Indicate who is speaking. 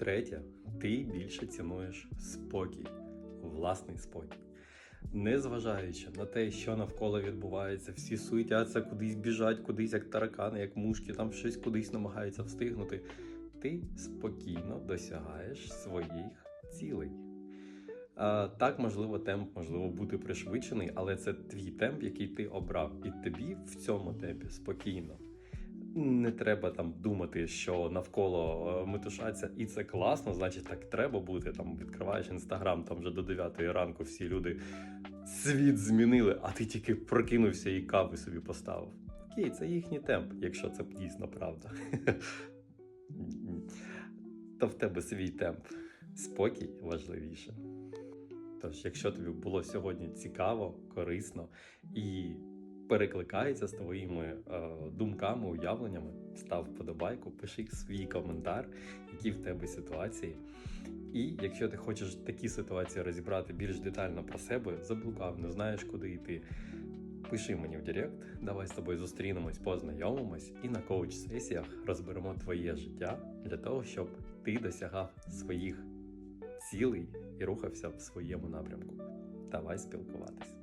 Speaker 1: Третє, ти більше цінуєш спокій, власний спокій. Незважаючи на те, що навколо відбувається, всі суетяться, кудись біжать, кудись як таракани, як мушки, там щось кудись намагаються встигнути. Ти спокійно досягаєш своїх цілей. А, так, можливо, темп можливо бути пришвидшений, але це твій темп, який ти обрав, і тобі в цьому темпі спокійно. Не треба там думати, що навколо е, метушаться, і це класно, значить так треба бути. Там відкриваєш інстаграм, там вже до 9 ранку всі люди світ змінили, а ти тільки прокинувся і кави собі поставив. Окей, це їхній темп, якщо це дійсно правда. То в тебе свій темп. Спокій важливіше. Тож, якщо тобі було сьогодні цікаво, корисно і перекликається з твоїми е, думками, уявленнями, став вподобайку, пиши свій коментар, які в тебе ситуації. І якщо ти хочеш такі ситуації розібрати більш детально про себе, заблукав, не знаєш, куди йти. Пиши мені в Директ, давай з тобою зустрінемось, познайомимось і на коуч-сесіях розберемо твоє життя для того, щоб ти досягав своїх цілей і рухався в своєму напрямку. Давай спілкуватись.